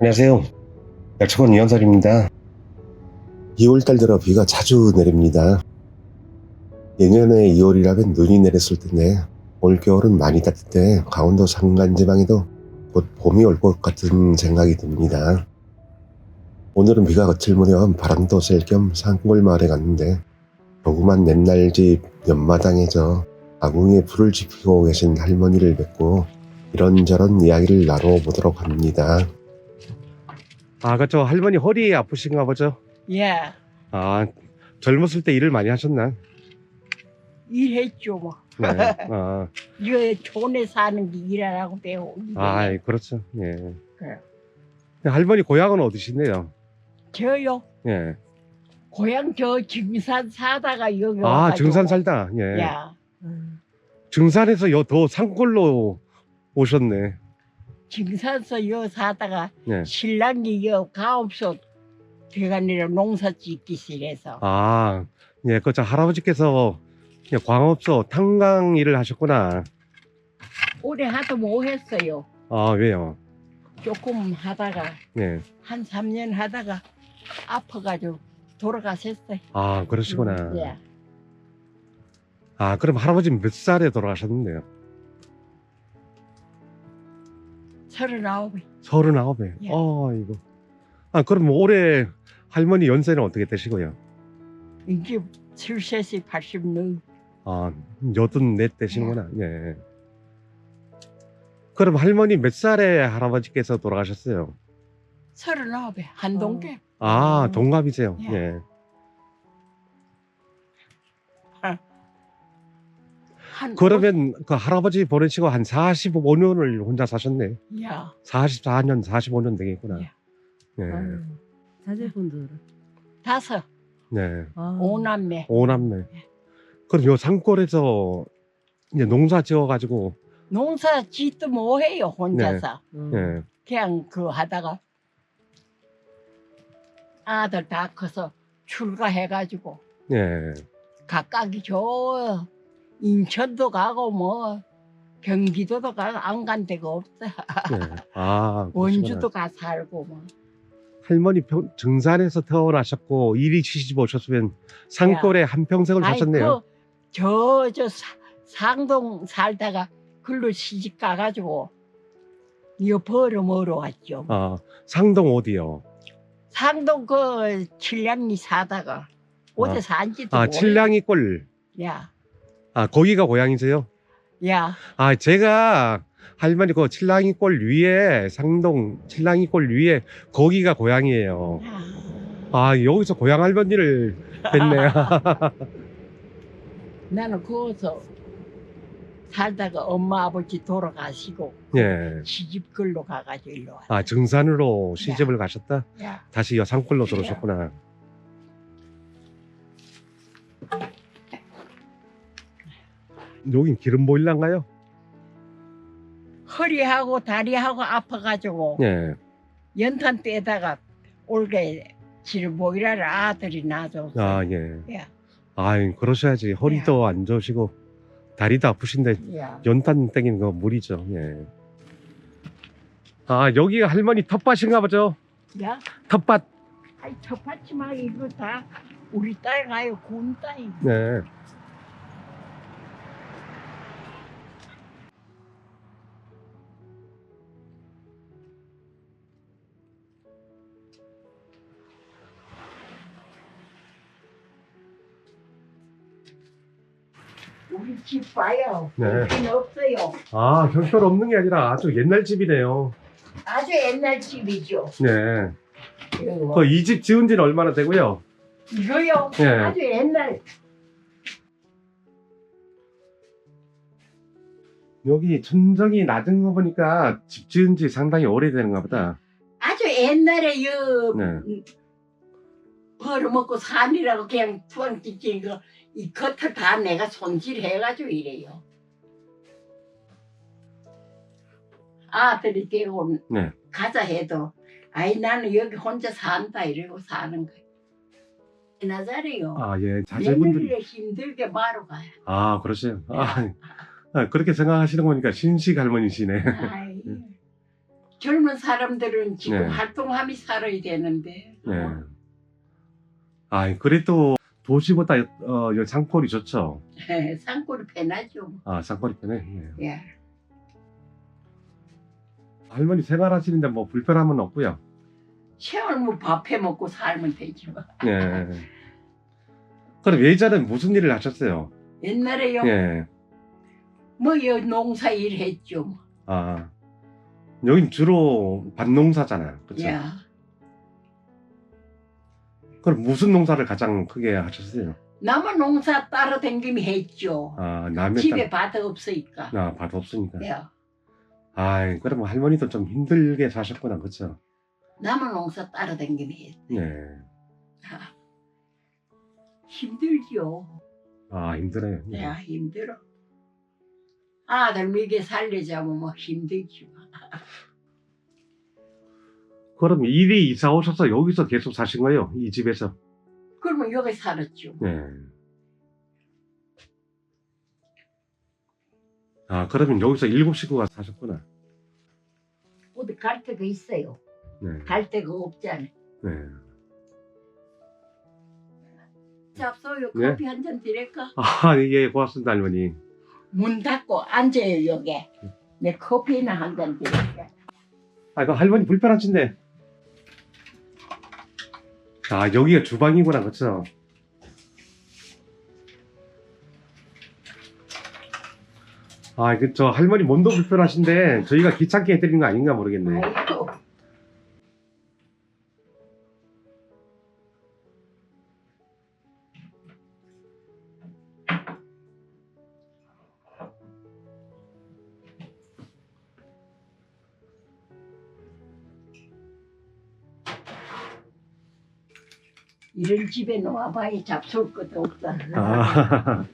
안녕하세요. 약초원 이현설입니다. 2월달 들어 비가 자주 내립니다. 예년에 2월이라면 눈이 내렸을 텐데 올 겨울은 많이 따뜻해 강원도 산간지방에도 곧 봄이 올 것 같은 생각이 듭니다. 오늘은 비가 그칠 무렵 바람도 쐴겸 산골 마을에 갔는데 조그만 옛날 집 옆마당에서 아궁이에 불을 지피고 계신 할머니를 뵙고 이런저런 이야기를 나눠보도록 합니다. 아, 그죠. 할머니 허리 아프신가 보죠? 예, 아, 젊었을 때 일을 많이 하셨나? 일했죠 뭐. 네. 아, 이거 촌에 사는 게 일하라고 배워. 아, 그렇죠. 예. 그래요. 할머니 고향은 어디신데요? 저요. 예. 고향 저 증산 사다가 여기 아, 와가지고. 증산 살다. 예. 야, 음. 증산에서 여, 더 산골로 오셨네. 증산서 여 사다가 예. 신랑이 여 가업소 대가니라 농사 짓기 시작해서 아, 예. 그, 저 할아버지께서 예, 광업소 탄광 일을 하셨구나. 오래 하도 못 했어요. 아, 왜요? 조금 하다가 예. 한 3년 하다가 아파가지고 돌아가셨어요. 아, 그러시구나. 음, 예. 아, 그럼 할아버지 몇 살에 돌아가셨는데요? 서른아홉에 서른아홉에. 예. 어, 이거. 아, 그럼 뭐 올해 할머니 연세는 어떻게 되시고요? 이제 70세 80 넘. 아, 여든 넷 되시구나. 예. 그럼 할머니 몇 살에 할아버지께서 돌아가셨어요? 서른아홉에 한동계. 아, 음. 동갑이세요. 예. 예. 한 그러면 그 할아버지 보내시고 한 45년을 혼자 사셨네. 오- 야 44년, 45년 되겠구나. 예. 예. 아유, 자제분들은 다섯 네. 아, 오남매. 오남매. 그럼 요 산골에서 이제 농사 지어가지고, 농사 짓도 뭐 해요 혼자서. 음. 예. 그냥 그 하다가 아들 다 커서 출가해가지고 예. 각각이 저 인천도 가고 뭐 경기도도 가고 안 간 데가 없어. 예. 아, 그러시구나. 원주도 가 살고 뭐. 할머니 평, 증산에서 태어나셨고 일이 시집 오셨으면 산골에 한 평생을 사셨네요. 저저 상동 살다가 글로 시집 가가지고 이 벌어 먹으러 왔죠. 아, 상동 어디요? 상동 그 칠량리 사다가 어디 아. 산지도 아, 모르- 칠량이 꼴. 야, 아, 거기가 고향이세요? 야, 아, 제가 할머니 그 칠랑이 꼴 위에 상동 칠랑이 꼴 위에 거기가 고향이에요. 야. 아, 여기서 고향 할머니를 뵀네요. 나는 거기서 살다가 엄마 아버지 돌아가시고 예. 시집 글로 가가지고 일로 왔. 아, 증산으로 시집을 가셨다? 야, 다시 여산골로 들어오셨구나. 여긴 기름 보일란가요? 허리하고 다리하고 아파가지고 예. 연탄 떼다가 올게 지를 모이라를 아들이 낳아줬어. 아, 예. 야, 아, 그러셔야지. 허리도 안 좋으시고 다리도 아프신데 야. 연탄 땡기는 거 무리죠. 예. 아, 여기가 할머니 텃밭인가 보죠? 야, 텃밭. 아이 텃밭지만 이거 다 우리 딸 가요 군 딸이. 네. 우리 집 봐요. 네. 우리는 없어요. 아, 별별 없는 게 아니라 아주 옛날 집이네요. 아주 옛날 집이죠. 네. 이거. 그이집 지은 지는 얼마나 되고요? 이거요. 네. 아주 옛날. 여기 천정이 낮은 거 보니까 집 지은 지 상당히 오래되는가 보다. 아주 옛날에 여 네. 벌어먹고 산이라고 그냥 투항 찍힌 거 이 겉을 다 내가 손질해가지고 이래요. 아들이 되고 네. 가자 해도 아이 나는 여기 혼자 산다 이러고 사는 거야. 나자리요. 아, 예. 자제분들이. 며느리를 힘들게 말로 가요. 아, 그러세요. 아, 아, 그렇게 생각하시는 거니까 신식 할머니시네. 아이, 젊은 사람들은 지금 네. 활동함이 살아야 되는데. 네. 아, 그래도 도시보다 어, 여 상골이 좋죠. 산골이 편하죠. 아, 상골이 편해. 네. 예. 할머니 생활하시는데 뭐 불편함은 없고요. 세월 뭐 밥해 먹고 살면 되지 뭐. 네. 그럼 예전엔 무슨 일을 하셨어요? 옛날에요. 예. 뭐 여 농사 일 했죠. 뭐. 아, 여긴 주로 밭농사잖아요. 그렇죠? 야. 그럼 무슨 농사를 가장 크게 하셨어요? 남은 농사 따라다니며 했죠. 아, 남의 집에 밭 없으니까. 땅, 아, 밭 없으니까. 야. 아, 그럼 할머니도 좀 힘들게 사셨구나, 그렇죠? 남은 농사 따라다니며 했. 네. 아, 힘들죠. 아, 힘들어요. 네. 야 힘들어. 아들 먹여 살려자면 뭐 힘들지. 뭐. 그럼 일이 이사 오셔서 여기서 계속 사신 거예요? 이 집에서? 그러면 여기 살았죠. 네. 아, 그러면 여기서 일곱 식구가 사셨구나. 어디 갈 데가 있어요. 네. 갈 데가 없잖아. 네. 잡소요. 네. 커피 한 잔 드릴까? 아, 예, 고맙습니다, 할머니. 문 닫고 앉아요 여기. 내 커피나 한 잔 드릴게. 아, 그 할머니 불편하신데. 아, 여기가 주방이구나, 그쵸? 아, 그, 저, 할머니 몸도 불편하신데, 저희가 귀찮게 해드리는 거 아닌가 모르겠네. 아이고. 이런 집에 놓아봐야 잡술 것도 없다. 아,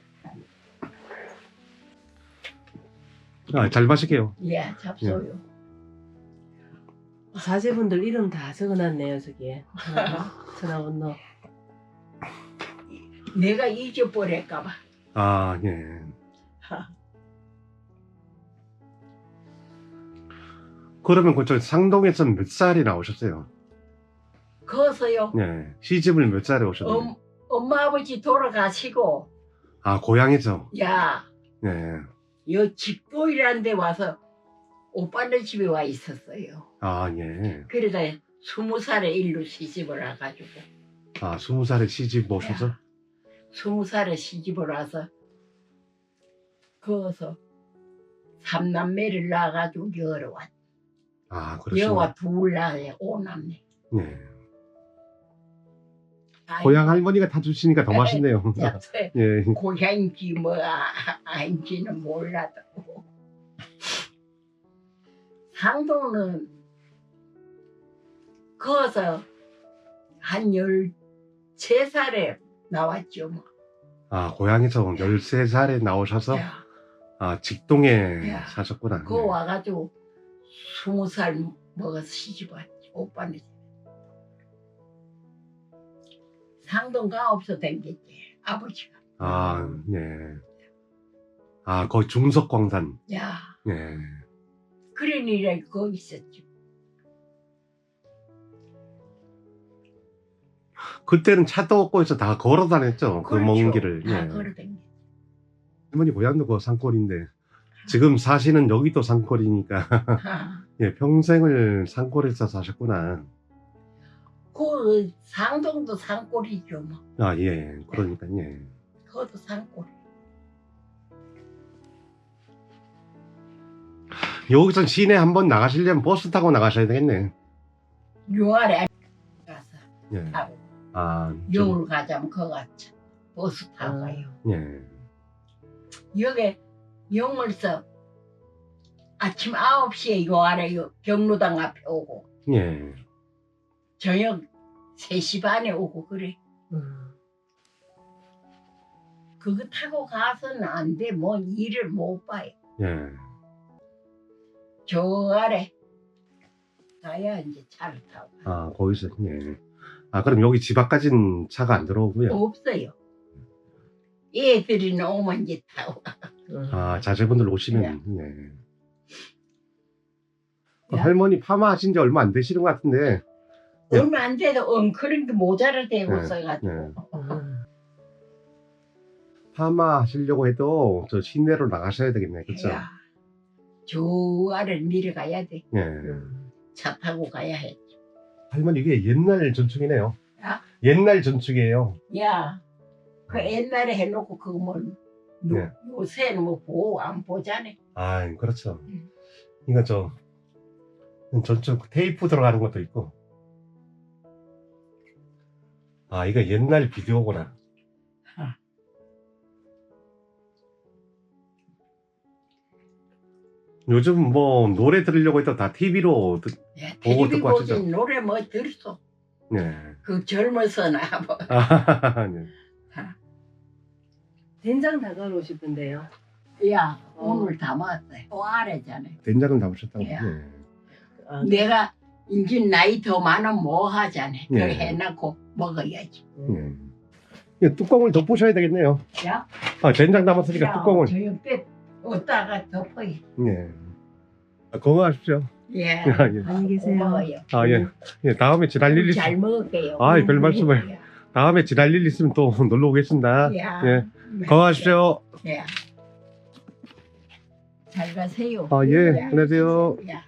아, 잘 마실게요. 예, 잡소요. 자제분들 이름 다 적어놨네요 저기에 전화번호 내가 잊어버릴까봐. 아, 예. 그러면 그저 상동에서 몇 살이 나오셨어요? 거서요. 네. 시집을 몇 살에 오셨나요? 엄, 엄마 아버지 돌아가시고 아, 고향에서? 야, 네. 여 집도이라는 데 와서 오빠네 집에 와 있었어요. 아, 예. 그러다 스무 살에 일로 시집을 와가지고 아, 스무 살에 시집 오셔서? 스무 살에 시집을 와서 거기서 삼남매를 낳아가지고 여러 왔. 아, 그러시구나. 여와 둘 낳아요. 오남매. 네. 아이, 고향 할머니가 다 주시니까 더 맛있네요. 잡세. 예. 고향인지 뭐 아- 아닌지는 몰라도 상도는 거기서 한 13살에 나왔죠 뭐. 아, 고향에서 13살에 나오셔서, 야, 아, 직동에 야. 사셨구나. 그거 와가지고 20살 먹어서 시집 왔지 오빠네 집 상동가 없어 댕겼지 아버지가 아, 예. 아, 거기 중석광산. 야 예. 그런 일이 거기 있었죠 그때는 차도 없고 해서 다 걸어 다녔죠. 그 먼 길을. 다 예. 걸어 댕겼 할머니 고향도 그 산골인데 지금 사시는 여기도 산골이니까 예, 평생을 산골에서 사셨구나. 그 상동도 산골이죠 뭐 아, 예. 그러니까 예. 그것도 산골 여기서 시내 한번 나가시려면 버스 타고 나가셔야 되겠네. 6월에 가서 예. 아, 아, 좀, 영월 가자면 그거 같이 버스 타고 아. 가요 예. 여기 영월서 아침 9시에 요 아래 요 경로당 앞에 오고 예. 저녁 3시 반에 오고 그래 음. 그거 타고 가서는 안 돼 뭐 일을 못 봐요 예. 저 아래 가야 이제 차를 타고 가요. 아, 거기서 예. 아, 그럼 여기 집 앞까지는 차가 안 들어오고요. 없어요 애들이 오면 이제 타고 가. 음. 아, 자제분들 오시면 예. 야. 할머니 파마 하신 지 얼마 안 되시는 것 같은데. 네. 얼마 안 돼도 게 모자를 대고 네, 써가지고. 네. 음. 파마 하시려고 해도 저 시내로 나가셔야 되겠네. 그쵸? 야, 저 아래를 내려가야 돼. 예. 음. 차 타고 가야 해. 할머니 이게 옛날 전축이네요. 야? 옛날 전축이에요. 야, 그 옛날에 해놓고 그거 뭐 누- 네. 요새는 뭐 보고 안 보잖아. 아, 그렇죠. 음. 이거 저 전축 테이프 들어가는 것도 있고. 아, 이거 옛날 비디오구나. 아. 요즘 뭐 노래 들으려고 해도 다 TV로 듣... 야, 보고 듣고 보지 하시죠? 노래 뭐 들었어. 네. 그 젊어서 나 뭐. 아, 네. 된장 다가로 오시던데요. 야, 어. 오늘 담았어요. 또 아래잖아. 된장을 담으셨다고. 야. 네. 아, 내가 이제 나이 더 많으면 뭐 하잖아. 그걸 네. 해놓고 먹어야지. 음. 네. 이 뚜껑을 덮으셔야 되겠네요. 야, 아, 된장 담았으니까 야, 뚜껑을. 저 옆에 어디다가 덮어요. 네. 아, 건강하십시오. 예. 아, 예. 안녕히 계세요. 고마워요. 아, 예. 예, 다음에 지날 일 있, 잘 먹을게요. 아이, 별 말씀을. 다음에 지날 일 있으면 또 놀러 오겠습니다. 야. 예. 건강하십시오. 예. 잘 가세요. 아, 예. 안녕하세요. 야.